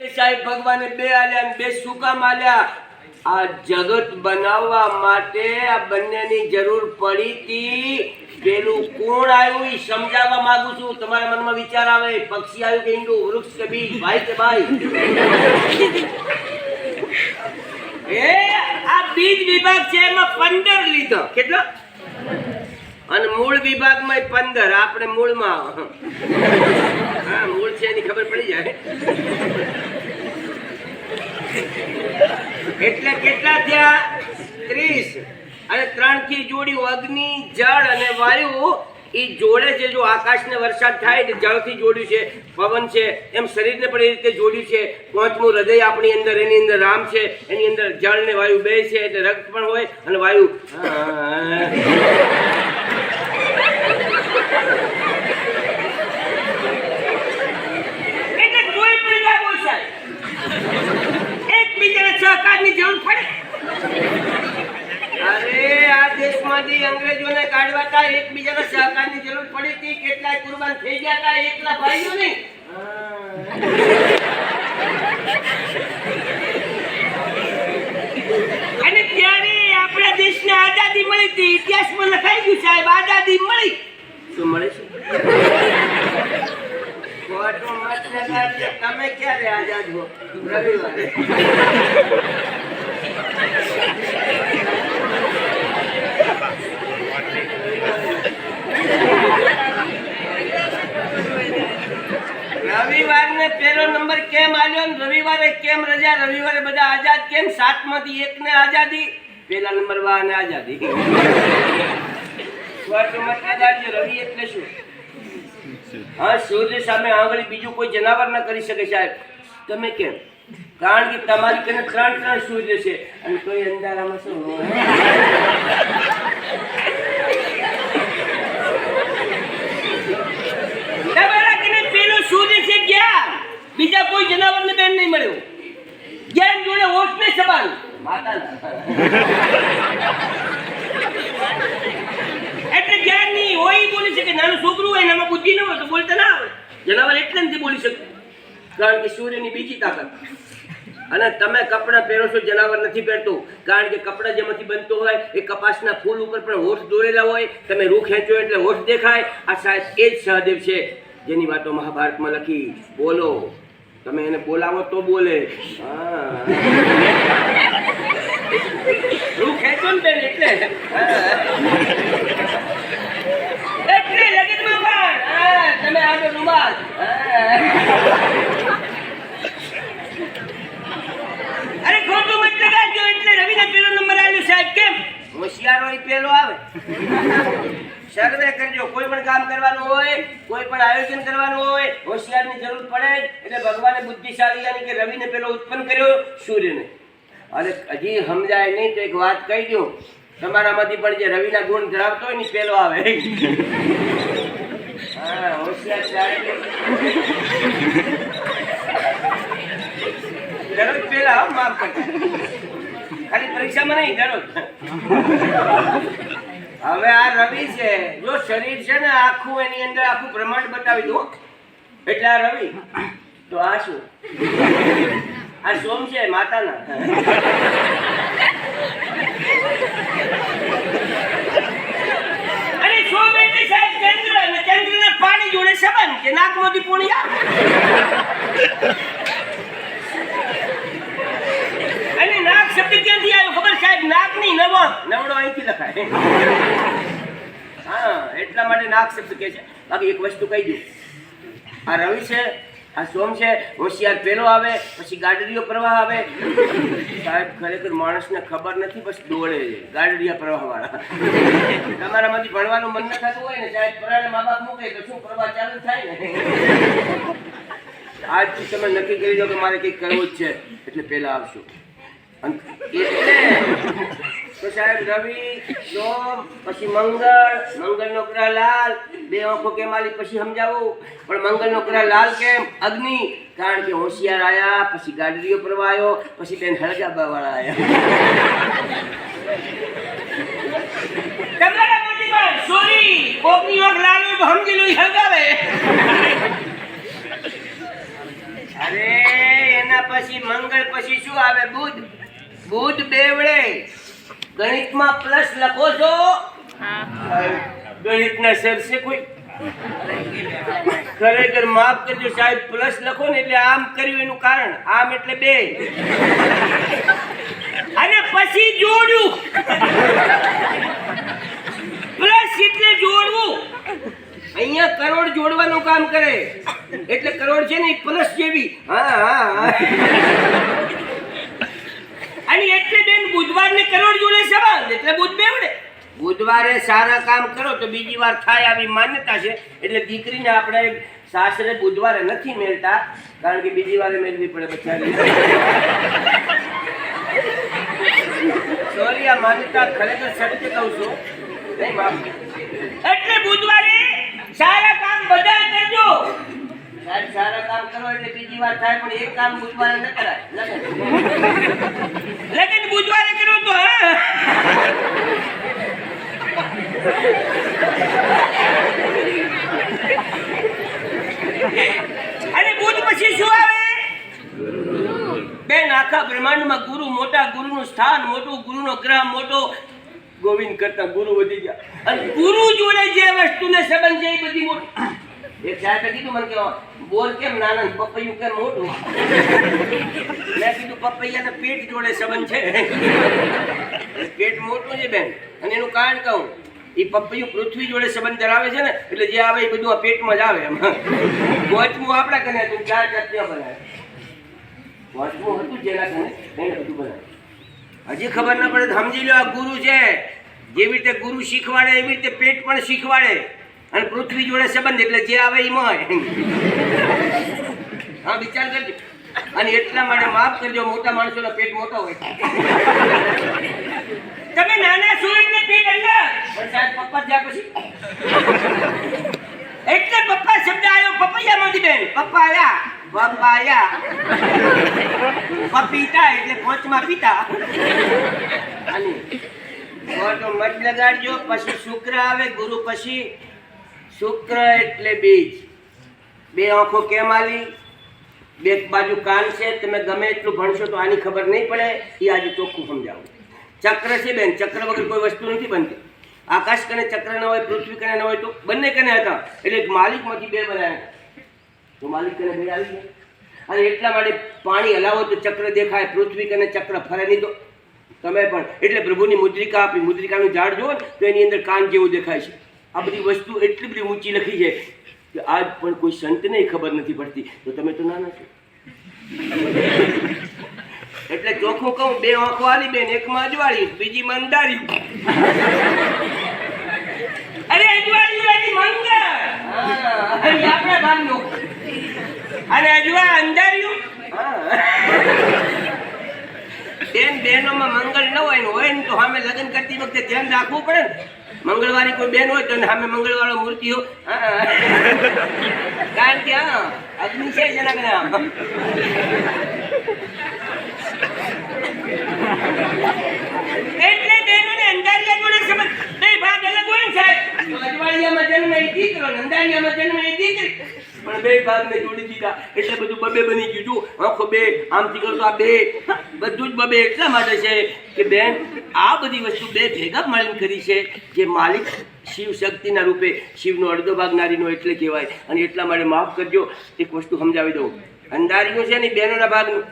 સાહેબ ભગવાને બે આલ્યા બે શું કામ આલ્યા? આ જગત બનાવવા માટે આ બંનેની જરૂર પડી હતી. પેલું કોણ આવ્યું એ સમજાવવા માંગુ છું. તમારા મનમાં વિચાર આવે. પક્ષી આવ્યું કે ઈંડું વૃક્ષ કે બીજ, ભાઈ કે ભાઈ? એ આ બીજ વિભાગ છે એમાં પંદર લીધો. કેટલો? અને મૂળ વિભાગમાં પંદર, આપણે મૂળમાં. હા, મૂળ છે એની ખબર પડી જાય. એટલે કેટલા થયા? ત્રીસ. અને ત્રણથી જોડ્યું અગ્નિ, જળ અને વાયુ. એ જોડે છે જો આકાશને વરસાદ થાય એટલે જળથી જોડ્યું છે, પવન છે, એમ શરીરને પણ એ રીતે જોડ્યું છે. પાંચમું હૃદય આપણી અંદર, એની અંદર રામ છે, એની અંદર જળ ને વાયુ બે છે, એટલે રક્ત પણ હોય અને વાયુ એટલે કોઈ સહકારની જરૂર પડે. અરે આ દેશમાંથી અંગ્રેજોને કાઢવા તા એકબીજાના સહકારની જરૂર પડી હતી. કેટલાય કુરબાન થઈ ગયા હતા એકલા ભાઈઓ નહીં અને ત્યારે આપણા દેશને આઝાદી મળી હતી. ઇતિહાસમાં લખાઈ ગયું સાહેબ આઝાદી મળી. શું મળે છે. તમે ક્યારે આઝાદ રવિવારને પહેલો નંબર કેમ આલ્યો ને રવિવારે કેમ રજા? રવિવારે બધા આઝાદ કેમ? સાતમાંથી એકને આઝાદી? પહેલા નંબર વાળાને આઝાદી. ખોટો મત રવિ એટલે શું? હા સૂર્ય સામે આંગળી બીજું કોઈ જનાવર ના કરી શકે સાહેબ. તમે કેમ? કારણ કે તમારી કને ત્રણ ત્રણ સૂર્ય છે. અને કોઈ અંધારામાં શું બીજા કોઈ જનાવરને બેન નહીં મળ્યું. જ્ઞાન જોડે હોશ ને સવાલ માતાના એટલે જ્ઞાન નહીં હોય ઈ બોલી શકે નાનું છોકરું હોય એમાં બુદ્ધિ ન હોય તો બોલતા ના આવે જનાવર એટલે નથી બોલી શકતું. કારણ કે સૂર્યની બીજી તાકાત. અને તમે કપડાં પહેરો છો, જનાવર નથી પહેરતું. કારણ કે કપડાં જેમાંથી બનતો હોય, એ કપાસના ફૂલ ઉપર પણ હોઠ દોરેલા હોય. તમે રૂ ખેંચો એટલે હોઠ દેખાય. આ સાહેબ એ જ સહદેવ છે, જેની વાતો મહાભારતમાં લખી. બોલો. તમે એને બોલાવો તો બોલે. રૂ ખેંચો ને એટલે લગનમાં પણ હા, તમે આગળ રૂમાલ. અરે ખોટું મત લગાડજો એટલે રવિના પેલો નંબર આવ્યો સાહેબ કેમ? હોશિયારો પેલો આવે. સર્વે કરજો કોઈ પણ કામ કરવાનું હોય કોઈ પણ આયોજન કરવાનું હોય હોશિયારની જરૂર પડે એટલે ભગવાને બુદ્ધિશાળી યાની કે રવિને પેલો ઉત્પન્ન કર્યો સૂર્યને. અને હજી સમજાય નહીં તો એક વાત કહી દઉં. તમારામાંથી પણ જે રવિના ગુણ ધરાવતો હોય ને પેલો આવે. દરરોજ પેલા માફ કરજો. ખાલી પરીક્ષામાં નહીં દરરોજ હવે આ રવિ છે. જો શરીર છે ને આખું એની અંદર આખું બ્રહ્માંડ બતાવી દો. એટલે આ રવિ. તો આ શું? આ સોમ છે, માતાના અરે સોમ એટલે સાહેબ ચંદ્ર અને ચંદ્રના પાણી જોડે સંબંધ કે નાકમાંથી પોણી આવે. અને નાક શબ્દ ક્યાંથી આવ્યો ખબર? સાહેબ નાક નહીં નવો નવડો અહીંથી લખાય. હા, એટલા માટે નાક શબ્દ કે છે. બાકી એક વસ્તુ કહી દઉં. આ રવિ છે આ સોમ છે? હોશિયાર પેલો આવે, પછી ગાડડીઓ પ્રવાહ આવે. સાહેબ, ખરેખર માણસને ખબર નથી, બસ દોડે છે. ગાડડિયા પ્રવાહ વાળા તમારામાંથી ભણવાનું મન ન થતું હોય ને, સાહેબ, પરાણે મા બાપ મૂકે તો શું પ્રવાહ ચાલુ થાય ને? આજથી તમે નક્કી કરી દો કે મારે કંઈક કરવું જ છે. એટલે પહેલાં આવશો. એટલે તો સાહેબ રવિ સોમ પછી મંગળ મંગળનો ગ્રહ લાલ. બે આંખો કેમ આલી પછી સમજાવું? પણ મંગળનો ગ્રહ લાલ કેમ? અગ્નિ. કારણ કે હોશિયાર આયા પછી ગાડરીઓ પરવાયો પછી બેન હળગાબા વાળા આયા. સોરી કોકની આંખ લાલ સમજી લો હળગાવે. અરે એના પછી મંગળ પછી શું આવે? બુધ. બુધ બેવડે. ગણિતમાં પ્લસ લખો છો? ગણિતના સર છે કોઈ? ખરેખર માફ કરજો સાહેબ પ્લસ લખો ને એટલે આમ કર્યું એનું કારણ. આમ એટલે બે. અને પછી જોડ્યું પ્લસ એટલે જોડવું. અહીંયા કરોડ જોડવાનું કામ કરે. એટલે કરોડ છે ને પ્લસ જેવી. હા હા હા. અને એટલે બેન બુધવારને કરોડ જોડે સવાલ એટલે બુધ બેવડે. બુધવારે સારા કામ કરો તો બીજી વાર થાય આવી માન્યતા છે. એટલે દીકરીને આપણે સાસરે બુધવારે નથી મેળતા કારણ કે બીજી વારે મેળવી પડે બચારી સોરી આ માન્યતા ખરેખર સત્ય કહું છું. નહીં. એટલે બુધવારે સારા કામ બધા કરજો. સાહેબ, સારા ન કરાય. લગન. લગન બુધવારે કરો તો હા? અને પછી શું આવે? બેન આખા બ્રહ્માંડમાં ગુરુ મોટા ગુરુનું સ્થાન મોટું ગુરુનો ગ્રહ મોટો ગોવિંદ કરતા ગુરુ વધી ગયા. અને ગુરુ જોડે જે વસ્તુને સંબંધ છે એ બધી મોટી એક સાહેબે કીધું મને કે બોર કેમ નાના પપૈયું કેમ મોટું? મેં કીધું પપૈયાના પેટ જોડે સંબંધ છે. પેટ મોટું છે બેન. અને એનું કારણ કહું એ પપૈયું પૃથ્વી જોડે સંબંધ ધરાવે છે ને, એટલે જે આવે એ બધું આ પેટમાં જ આવે એમાં. વચમું આપણા કને હતું ચાર ચટણીઓ બનાવે. વચમું હતું જેના બનાવે. હજી ખબર ના પડે સમજી લો આ ગુરુ છે. જેવી રીતે ગુરુ શીખવાડે, એવી રીતે પેટ પણ શીખવાડે. અને પૃથ્વી જોડે સંબંધ એટલે જે આવે એ મોય હા વિચાર કરજો. અને એટલા માટે માફ કરજો મોટા માણસોનો પેટ મોટો હોય. તમે નાના છો એટલે પેટ અંદર. પણ સાહેબ પપ્પા જ્યાં પછી એટલે પપ્પા શબ્દ આવ્યો પપૈયામાંથી બેન. પપ્પા પપ્પાયા. પપ્પા આયા પપીતા એટલે પોચમાં પીતા. અને તો મત લગાડજો પછી શુક્ર આવે ગુરુ પછી શુક્ર એટલે બીજ. બે આંખો કેમ આલી? બે બાજુ કાન છે, તમે ગમે એટલું ભણશો તો આની ખબર નહીં પડે. એ આજે ચોખ્ખું સમજાવું. ચક્ર છે બેન, ચક્ર વગર કોઈ વસ્તુ નથી બનતી. આકાશ કને ચક્ર ન હોય, પૃથ્વી કને ન હોય, તો બંને કને હતા? એટલે માલિકમાંથી બે બનાવ્યા તો માલિક કને બે આવી અને એટલા માટે પાણી હલાવો તો ચક્ર દેખાય, પૃથ્વી કને ચક્ર ફરે નહીં તો? તમે પણ. એટલે પ્રભુની મુદ્રિકા આપી. મુદ્રિકાનું ઝાડ જુઓ તો એની અંદર કાન જેવું દેખાય છે. આ બધી વસ્તુ એટલી બધી ઊંચી લખી છે કે આજ પણ કોઈ સંતને ખબર નથી પડતી. તો તમે તો નાના છો. એટલે ચોખ્ખું કહું બે આંખો વાળી બેન એકમાં અજવાળી બીજી મંદારી. અરે અજવાળી વાળી મંગળ. અરે આપણા અને અજવા અંધાર્યું. બેન બહેનોમાં મંગળ ન હોય ને હોય ને તો સામે લગ્ન કરતી વખતે ધ્યાન રાખવું પડે ને. મંગળવારી કોઈ બેન હોય તો સામે મંગળવાળો મૂર્તિ હોય. કારણ કે અગ્નિ છે જેના કરે એટલે બેનોને અંધારિયા જોડે સંબંધ. બે ભાગ અલગ હોય ને સાહેબ? અજવાળિયામાં જન્મે એ દીકરો અંધારિયામાં જન્મે એ દીકરી. પણ બે ભાગને જોડી દીધા. એટલે બધું બબે બની ગયું. આંખો બે, આમથી કરો તો આ બે. બધું જ બબે એટલા માટે છે કે બેન, આ બધી વસ્તુ બે ભેગા મળીને કરી છે, જે માલિક શિવ શક્તિના રૂપે, શિવનો અડધો ભાગ નારીનો એટલે કહેવાય. અને એટલા માટે માફ કરજો, એક વસ્તુ સમજાવી દઉં. અંધારીનું છે ને બહેનોના ભાગનું.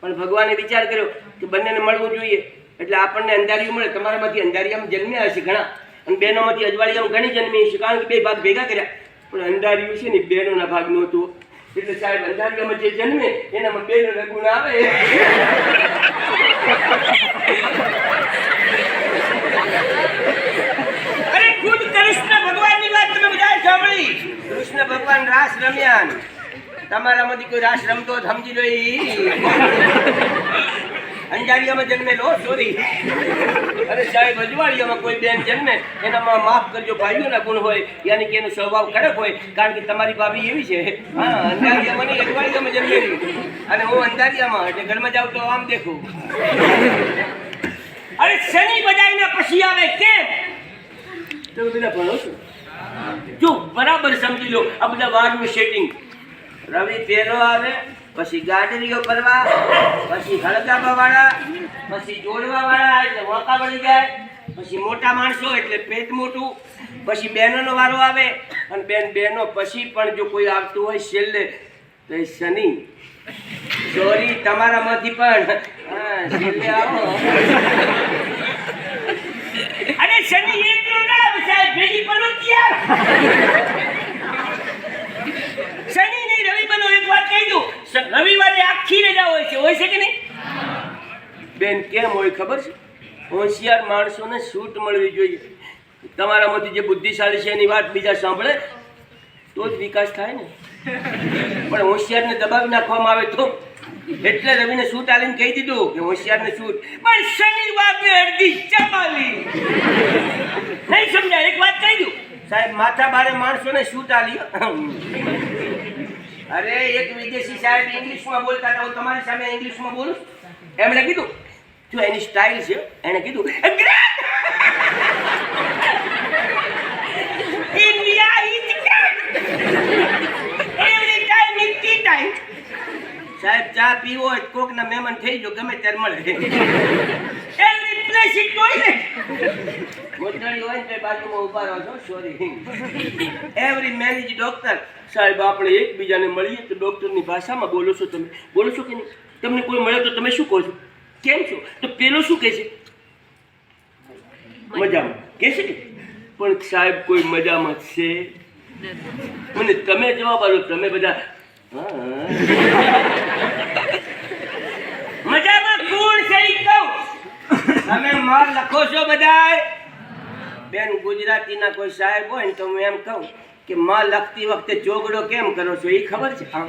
પણ ભગવાને વિચાર કર્યો કે બંનેને મળવું જોઈએ. એટલે આપણને અંધારિયું મળે. તમારામાંથી અંધારિયામાં જન્મ્યા હશે ઘણા. અને બહેનોમાંથી અજવાળિયામાં ઘણી જન્મી હશે. કારણ કે બે ભાગ ભેગા કર્યા. પણ અંધારિયું છે ને બહેનોના ભાગનું હતું. એટલે સાહેબ અંધારિયામાં જે જન્મે એનામાં બહેનોના ગુણ આવે. અરે ખુદ કૃષ્ણ ભગવાનની વાત તમે બધાએ સાંભળી. કૃષ્ણ ભગવાન રાસ રમ્યા તમારામાંથી કોઈ રાસ રમતો સમજી લો અંજારિયામાં જન્મેલો સોરી અરે સાહેબ, અજવાળિયામાં કોઈ બેન જન્મે, એનામાં માફ કરજો, ભાઈઓના ગુણ હોય, યાની કે એનો સ્વભાવ કડક હોય, કારણ કે તમારી ભાભી એવી છે. હા, અંજારિયામાં નહીં, અજવાળિયામાં જન્મેલી અને હું અંજારિયામાં, એટલે ઘરમાં જાઉં તો આમ દેખું. અરે શનિ બજારના પછી આવે, કેમ? તમે બધા ભણો છો? જો, બરાબર સમજી લો, આ બધા વારનું સેટિંગ રવિ પહેલો આવે પછી ગાડરીઓ કરવા, પછી હળગાવા વાળા, પછી જોડવા વાળા, એટલે મોકા વળી જાય. પછી મોટા માણસો એટલે પેટ મોટું. પછી બહેનોનો વારો આવે અને બેન બહેનો પછી પણ જો કોઈ આવતું હોય છેલ્લે, તો શનિ. સોરી તમારામાંથી પણ. છેલ્લે અરે શનિ સાહેબ શનિ નહીં, રવિ બનો એક વાત કહી દઉં. રવિવારે આખી રજા હોય છે હોય છે કે નહીં? બેન કેમ હોય ખબર છે? હોશિયાર માણસોને છૂટ મળવી જોઈએ. તમારામાંથી જે બુદ્ધિશાળી છે એની વાત બીજા સાંભળે તો જ વિકાસ થાય ને. પણ હોશિયારને દબાવી નાખવામાં આવે તો? એટલે રવિને શૂટ આલીને કહી દીધું કે હોશિયારને શૂટ પણ શનિવારને અડધી ચમાલી નહીં સમજાય એક વાત કહી દઉં. સાહેબ માથા બારે માણસોને શૂટ આલી. અરે, એક વિદેશી સાહેબ ઇંગ્લિશમાં બોલતા હતા, હું તમારી સામે ઇંગ્લિશમાં બોલું એમણે કીધું, જો એની સ્ટાઇલ છે, એણે કીધું India is every time is tea time સાહેબ, ચા પીવો કોકના મહેમાન થઈ જો ગમે ત્યારે મળે. સોરી એવરી મેન ડોક્ટર સાહેબ, આપણે એકબીજાને મળીએ તો ડોક્ટરની ભાષામાં બોલો છો તમે. બોલો છો કે તમને કોઈ મળે તો તમે શું કહો છો? કેમ છો? તો પેલો શું કહે છે? મજામાં. કહે છે કે? પણ સાહેબ, કોઈ મજામાં છે? મને તમે જવાબ આપો, તમે બધા, હા. મજામાં કોણ છે ઈ કહું તમે માર લખો છો બધાય? બેન, ગુજરાતીના કોઈ સાહેબ હોય ને તો હું એમ કહું કે માં લખતી વખતે ચોગડો કેમ કરો છો? એ ખબર છે? હા.